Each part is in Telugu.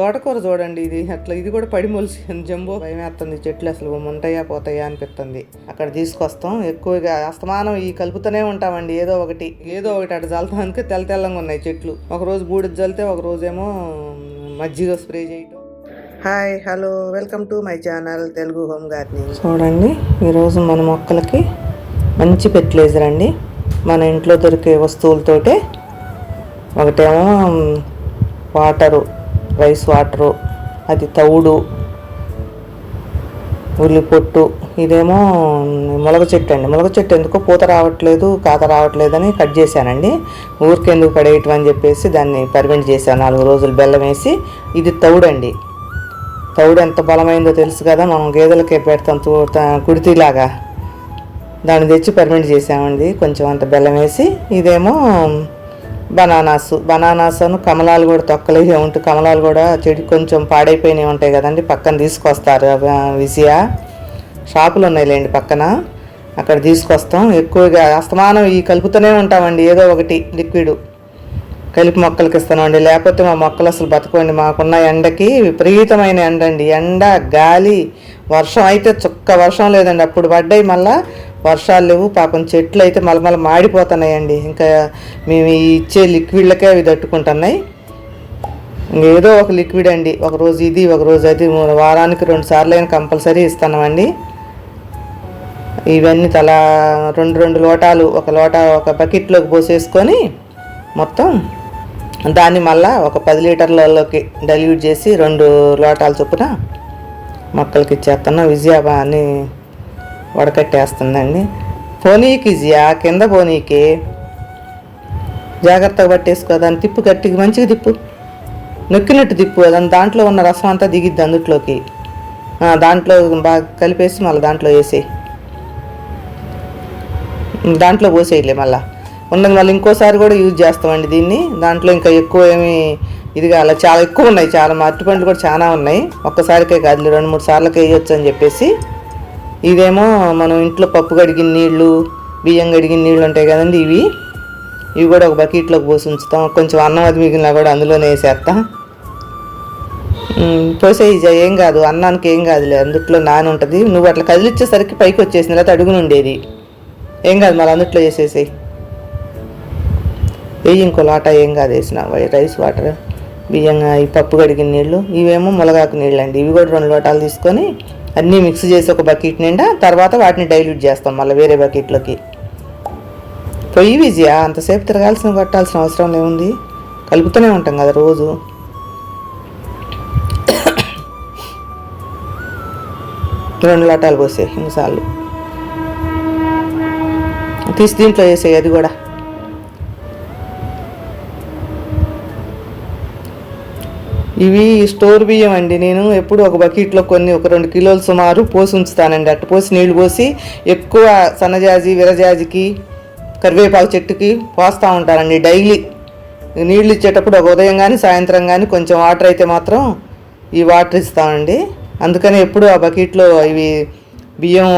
తోటకూర చూడండి ఇది. అట్లా ఇది కూడా పడి మొలిసి జంబో భయమేస్తుంది చెట్లు అసలు ఉంటాయా పోతాయా అనిపిస్తుంది అక్కడ తీసుకొస్తాం. ఎక్కువగా అస్తమానం ఈ కలుపుతూనే ఉంటామండి. ఏదో ఒకటి ఏదో ఒకటి అటు జల్తానికి తెల్ల తెల్లంగా ఉన్నాయి చెట్లు. ఒక రోజు బూడిద జల్తే ఒక రోజేమో మజ్జిగ స్ప్రే చేయటం. Hi hello welcome to my channel Telugu home gardening. చూడండి ఈరోజు మన మొక్కలకి మంచి ఫెర్టిలైజర్ అండి. మన ఇంట్లో దొరికే వస్తువులతోటే ఒకటేమో వాటరు రైస్ వాటరు అది తౌడు ఉల్లి పొట్టు ఇదేమో ములగ చెట్టు అండి. ములగ చెట్టు ఎందుకో పూత రావట్లేదు కాత రావట్లేదని కట్ చేశానండి. ఊరికెందుకు పడేయటం అని చెప్పేసి దాన్ని పర్మెంట్ చేశాను. నాలుగు రోజులు బెల్లం వేసి ఇది తౌడండి తౌడు ఎంత బలమైందో తెలుసు కదా మనం గేదెలకే పెడతాం తూ- త- కుడితిలాగా. దాన్ని తెచ్చి పర్మెంట్ చేసామండి కొంచెం అంత బెల్లం వేసి ఇదేమో బనానాస్. బనానాస్ అను కమలాలు కూడా తొక్కలు. ఉంటాయి కమలాలు కూడా చెడు కొంచెం పాడైపోయినవి ఉంటాయి కదండి. పక్కన తీసుకొస్తారు. విజయ షాపులు ఉన్నాయిలేండి పక్కన. అక్కడ తీసుకొస్తాం. ఎక్కువగా అస్తమానం ఈ కలుపుతూనే ఉంటామండి. ఏదో ఒకటి లిక్విడ్. కలిపి మొక్కలకి ఇస్తామండి. లేకపోతే మా మొక్కలు అసలు బతకండి మాకున్న ఎండకి విపరీతమైన ఎండ అండి ఎండ గాలి వర్షం అయితే చుక్క వర్షం లేదండి. అప్పుడు పడ్డాయి మళ్ళీ వర్షాలు లేవు పాపం చెట్లు అయితే మళ్ళీ మాడిపోతున్నాయండి. ఇంకా మేము ఇచ్చే లిక్విడ్లకే అవి తట్టుకుంటున్నాయి. ఏదో ఒక లిక్విడ్ అండి. ఒక రోజు ఇది ఒక రోజు అది. మూడు వారానికి రెండు సార్లు అయినా కంపల్సరీ ఇస్తున్నామండి. ఇవన్నీ తలా రెండు రెండు లోటాలు ఒక లోట ఒక బకెట్లోకి పోసేసుకొని మొత్తం దాన్ని మళ్ళా ఒక పది లీటర్లలోకి డైల్యూట్ చేసి రెండు లోటాలు చొప్పున మొక్కలకి ఇచ్చేస్తున్నా. విజయాబా అని వడకట్టేస్తుందండి. పోనీకి జియా కింద పోనీకి జాగ్రత్తగా పట్టేసుకో దాన్ని తిప్పు గట్టికి మంచిగా తిప్పు. నొక్కినట్టు తిప్పు దాని దాంట్లో ఉన్న రసం అంతా దిగిద్ది అందుట్లోకి. దాంట్లో బాగా కలిపేసి మళ్ళీ దాంట్లో వేసేయి దాంట్లో పోసేయలే మళ్ళీ. ఉన్నది మళ్ళీ ఇంకోసారి కూడా యూజ్ చేస్తామండి దీన్ని. దాంట్లో ఇంకా ఎక్కువ ఏమి ఇది అలా చాలా ఎక్కువ ఉన్నాయి చాలా మా అరటి పండ్లు కూడా చాలా ఉన్నాయి. ఒక్కసారికే కాదు రెండు మూడు సార్లకి వేయొచ్చు అని చెప్పేసి. ఇదేమో మనం ఇంట్లో పప్పు కడిగిన నీళ్ళు బియ్యం కడిగిన నీళ్ళు ఉంటాయి కదండి ఇవి. ఇవి కూడా ఒక బకెట్లోకి పోసి ఉంచుతాం. కొంచెం అన్నం అది మిగిలినా కూడా అందులోనే వేసేస్తాం. ఉమ్, పోసేయి ఏం కాదు అన్నానికి ఏం కాదులే. అందుట్లో నాని ఉంటుంది. నువ్వు అట్లా కదిలిచ్చేసరికి పైకి వచ్చేసింది. లేకపోతే అడుగును ఉండేది ఏం కాదు మళ్ళీ అందుట్లో వేసేసేయి. వెయ్యి ఇంకో లాట ఏం కాదు వేసిన. రైస్ వాటర్ బియ్యం ఈ పప్పు కడిగిన నీళ్ళు. ఇవేమో ములగాకు నీళ్ళు అండి ఇవి కూడా రెండు లోటాలు తీసుకొని అన్నీ మిక్స్ చేసి ఒక బకెట్ నిండా తర్వాత వాటిని డైల్యూట్ చేస్తాం మళ్ళీ వేరే బకెట్లోకి. పొయ్యి విజయ అంతసేపు తిరగాల్సిన పట్టాల్సిన అవసరం లేముంది. కలుపుతూనే ఉంటాం కదా రోజు. రెండు లోటాలు పోసే ఇంకోసార్లు తీసి దీంట్లో వేసేయి అది కూడా. ఇవి స్టోర్ బియ్యం అండి. నేను ఎప్పుడు ఒక బకెట్లో కొన్ని ఒక రెండు కిలోలు సుమారు పోసి ఉంచుతానండి. అట్టు పోసి నీళ్ళు పోసి ఎక్కువ సన్నజాజి విరజాజికి కరివేపాకు చెట్టుకి పోస్తూ ఉంటానండి డైలీ. నీళ్ళు ఇచ్చేటప్పుడు ఒక ఉదయం కానీ సాయంత్రం కానీ కొంచెం వాటర్ అయితే మాత్రం ఈ వాటర్ ఇస్తామండి. అందుకని ఎప్పుడు ఆ బకెట్లో ఇవి బియ్యం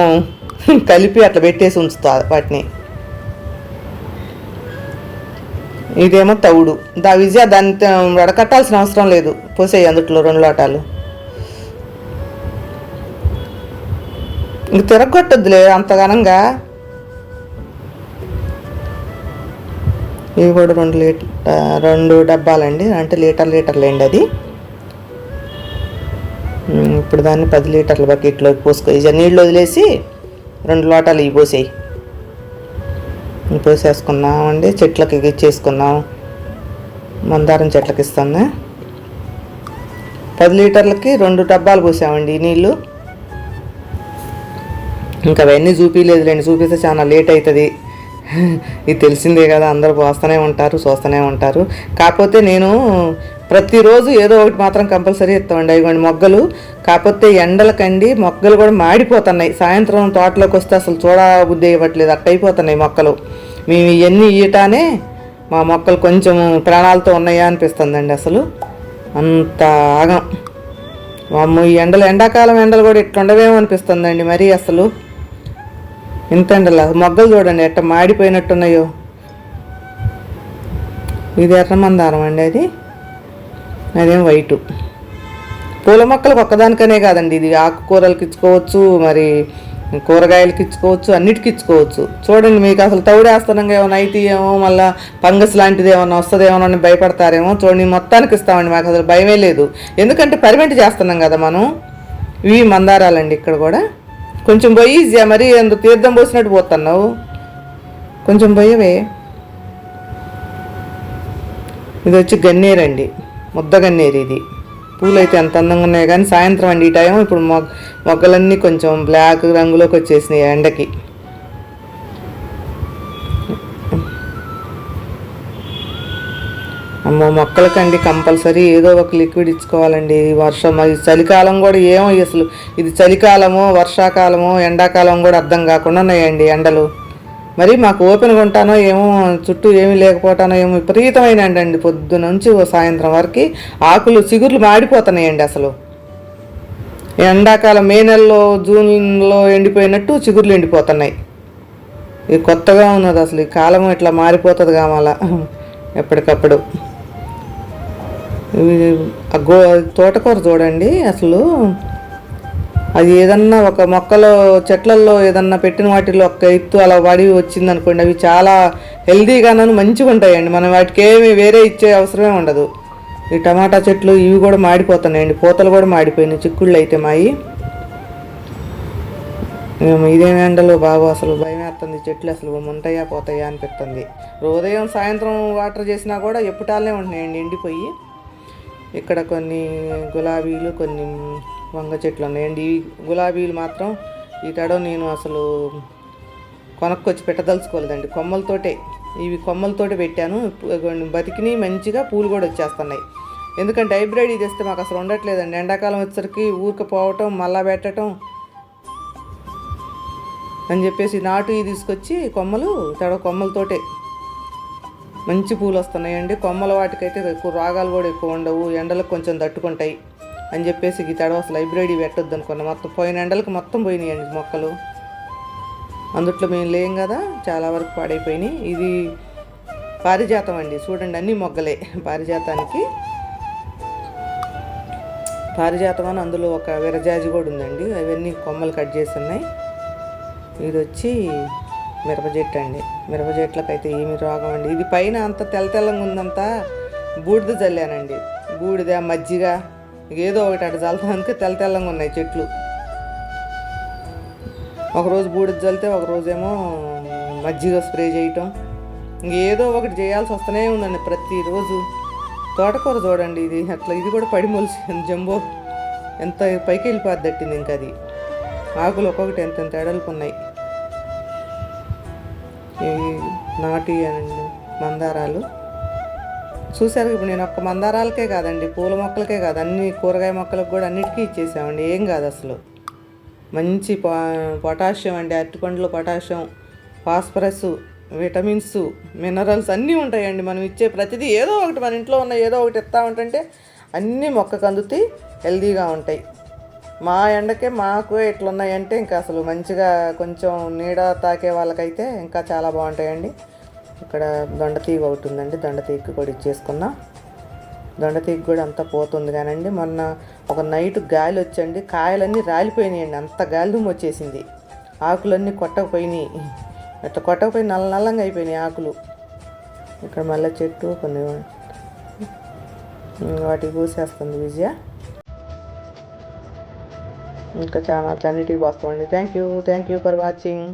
కలిపి అట్లా పెట్టేసి ఉంచుతా వాటిని. ఇదేమో తవుడు. దా విజయ దాన్ని వడకట్టాల్సిన అవసరం లేదు. పోసేయి అందుట్లో రెండు లోటాలు. ఇంక తిరగొట్టద్దులే అంత ఘనంగా ఇవి కూడా రెండు లీటర్ రెండు డబ్బాలండి. అంటే లీటర్ లీటర్లు అండి అది ఇప్పుడు దాన్ని పది లీటర్ల బకెట్లోకి పోసుకో. ఇక నీళ్ళు వదిలేసి రెండు లోటాలు ఇవి పోసేయి. పోసేసుకున్నాం అండి చెట్లకి ఇచ్చేసుకున్నాం మందారం చెట్లకి ఇస్తాను పది లీటర్లకి రెండు డబ్బాలు పోసామండి నీళ్ళు. ఇంకా అవన్నీ చూపించలేదులేండి చూపిస్తే చాలా లేట్ అవుతుంది ఇది తెలిసిందే కదా అందరూ పోస్తూనే ఉంటారు చూస్తూనే ఉంటారు. కాకపోతే నేను ప్రతిరోజు ఏదో ఒకటి మాత్రం కంపల్సరీ ఇస్తామండి అవి మొగ్గలు కాకపోతే ఎండలకండి మొగ్గలు కూడా మాడిపోతున్నాయి. సాయంత్రం తోటలోకి వస్తే అసలు చూడ బుద్ధి ఇవ్వట్లేదు అట్టయిపోతున్నాయి మొక్కలు. మేము ఇవన్నీ ఇయటానే మా మొక్కలు కొంచెం ప్రాణాలతో ఉన్నాయా అనిపిస్తుందండి అసలు. అంత ఆగం. అమ్మో ఈ ఎండలు ఎండాకాలం ఎండలు కూడా ఇట్లుండవేమో అనిపిస్తుందండి మరీ అసలు. ఇంత ఎండలా? మొగ్గలు చూడండి ఎట్ట మాడిపోయినట్టున్నాయో. ఇది ఎర్ర మందారం అండి అది. అదేం వైటు. పూల మొక్కలకు ఒక్కదానికనే కాదండి. ఇది ఆకుకూరలకి ఇచ్చుకోవచ్చు మరి కూరగాయలకి ఇచ్చుకోవచ్చు అన్నిటికి ఇచ్చుకోవచ్చు. చూడండి మీకు అసలు తౌడేస్తానంగా ఏమైనా అయితే ఏమో మళ్ళీ ఫంగస్ లాంటిది ఏమైనా వస్తుందేమో అని భయపడతారేమో చూడండి మొత్తానికి ఇస్తామండి. మాకు అసలు భయమే లేదు. ఎందుకంటే పరిమెంట్ చేస్తున్నాం కదా మనం. ఇవి మందారాలండి ఇక్కడ కూడా. కొంచెం పోయి జ- మరి అంత తీర్థం పోసినట్టు పోతున్నావు. కొంచెం పోయవే ఇది వచ్చి గన్నేరండి. ముద్దగన్నేరు ఇది పూలు అయితే ఎంత అందంగా ఉన్నాయి కానీ సాయంత్రం అండి ఈ టైం ఇప్పుడు మొగ్ మొగ్గలన్నీ కొంచెం బ్లాక్ రంగులోకి వచ్చేసినాయి ఎండకి. అమ్మో మొక్కలకండి కంపల్సరీ ఏదో ఒక లిక్విడ్ ఇచ్చుకోవాలండి. వర్షం అది చలికాలం కూడా ఏమో అసలు ఇది చలికాలమో వర్షాకాలమో ఎండాకాలం కూడా అర్థం కాకుండా ఉన్నాయండి ఎండలు. మరి మాకు ఓపెన్గా ఉంటానో ఏమో చుట్టూ ఏమీ లేకపోతానో ఏమో విపరీతమైన అండి. పొద్దు నుంచి ఓ సాయంత్రం వరకు ఆకులు చిగుర్లు మాడిపోతున్నాయండి అసలు. ఎండాకాలం మే నెలలో జూన్లో ఎండిపోయినట్టు చిగుర్లు ఎండిపోతున్నాయి. ఇది కొత్తగా ఉన్నది అసలు. ఈ కాలం ఇట్లా మారిపోతుంది కావాల ఎప్పటికప్పుడు. ఆ గో తోటకూర చూడండి అసలు. అది ఏదన్నా ఒక మొక్కలో చెట్లల్లో ఏదన్నా పెట్టిన వాటిలో ఒక ఎత్తు అలా పడి వచ్చింది అనుకోండి అవి చాలా హెల్దీగాను మంచిగా ఉంటాయండి మనం వాటికి ఏమి వేరే ఇచ్చే అవసరమే ఉండదు. ఈ టమాటా చెట్లు ఇవి కూడా మాడిపోతున్నాయండి. పూతలు కూడా మాడిపోయినాయి. చిక్కుళ్ళు అయితే మాయి. ఏమో ఇదేం ఎండలో బాబు అసలు భయం వేస్తుంది చెట్లు అసలు ఉంటాయా పోతాయా అనిపిస్తుంది ఉదయం సాయంత్రం వాటర్ చేసినా కూడా ఎప్పుటాలనే ఉంటున్నాయండి ఎండిపోయి. ఇక్కడ కొన్ని గులాబీలు కొన్ని వంగ చెట్లు ఉన్నాయండి ఈ గులాబీలు మాత్రం ఈ తడవ నేను అసలు కొనక్కొచ్చి పెట్టదలుచుకోలేదండి. కొమ్మలతోటే ఇవి కొమ్మలతోటే పెట్టాను. బతికిని మంచిగా పూలు కూడా వచ్చేస్తున్నాయి. ఎందుకంటే హైబ్రిడ్ ఇది ఇస్తే మాకు అసలు ఉండట్లేదండి. ఎండాకాలం వచ్చేసరికి ఊరికి పోవటం మళ్ళా పెట్టడం అని చెప్పేసి నాటు తీసుకొచ్చి కొమ్మలు తడ కొమ్మలతోటే మంచి పూలు వస్తున్నాయండి. కొమ్మల వాటికైతే ఎక్కువ రాగాలు కూడా ఎక్కువ ఉండవు. ఎండలకు కొంచెం తట్టుకుంటాయి. అని చెప్పేసి ఈ తడవ అసలు లైబ్రరీ పెట్టొద్దు అనుకున్నా మొత్తం పోయిన ఎండలకు మొత్తం పోయినాయండి మొక్కలు. అందుట్లో మేము లేం కదా చాలా వరకు పాడైపోయినాయి. ఇది పారిజాతం అండి చూడండి అన్ని మొగ్గలే పారిజాతానికి. పారిజాతం అని అందులో ఒక విరజాజి కూడా ఉందండి. అవన్నీ కొమ్మలు కట్ చేసి ఉన్నాయి. ఇది వచ్చి మిరప చెట్టు అండి. మిరప చెట్లకైతే ఏమి రోగం అండి. ఇది పైన అంత తెల్ల తెల్లంగా ఉందంతా బూడిద చల్లానండి బూడిద మజ్జిగ ఏదో ఒకటి అటు చల్లడానికి తెల్ల తెల్లంగా ఉన్నాయి చెట్లు. ఒకరోజు బూడిద చల్లితే ఒకరోజేమో మజ్జిగ స్ప్రే చేయటం. ఇంకేదో ఒకటి చేయాల్సి వస్తూనే ఉందండి ప్రతిరోజు. తోటకూర చూడండి ఇది. అట్లా ఇది కూడా పడి మొలిసి జంబో ఎంత పైకి వెళ్ళిపోద్ది దట్టింది ఇంకా అది. ఆకులు ఒక్కొక్కటి ఎంత ఎంత ఎడల్పు ఉన్నాయి. నాటి అండి మందారాలు. చూసారు ఇప్పుడు నేను ఒక్క మందారాలకే కాదండి పూల మొక్కలకే కాదు అన్ని కూరగాయ మొక్కలకు కూడా అన్నిటికీ ఇచ్చేసామండి. ఏం కాదు అసలు. మంచి పొటాషియం అండి అరటిపండ్లు పొటాషియం ఫాస్ఫరస్ విటమిన్స్ మినరల్స్ అన్నీ ఉంటాయండి. మనం ఇచ్చే ప్రతిదీ ఏదో ఒకటి మన ఇంట్లో ఉన్న ఏదో ఒకటి ఇస్తా ఉంటుంటే అన్నీ మొక్కకు అందుతాయి హెల్దీగా ఉంటాయి. మా ఎండకే మాకు ఎట్లున్నాయంటే ఇంకా అసలు మంచిగా కొంచెం నీడ తాకే వాళ్ళకైతే ఇంకా చాలా బాగుంటాయండి. ఇక్కడ దొండతీగ ఒకటి ఉందండి దొండతీగకి కూడా ఇచ్చేసుకున్నాం. దొండతీగ కూడా అంతా పోతుంది కానండి మొన్న ఒక నైట్ గాలి వచ్చండి కాయలన్నీ రాలిపోయినాయండి అంత గాలి దుమ్ము వచ్చేసింది. ఆకులన్నీ కొట్టకపోయినాయి. అట్లా కొట్టకపోయి నల్ల నల్లంగా అయిపోయినాయి ఆకులు. ఇక్కడ మళ్ళీ చెట్టు కొన్ని వాటికి పూసేస్తుంది విజయ. ఇంకా చాలా అన్నిటికి వస్తామండి thank you thank you for watching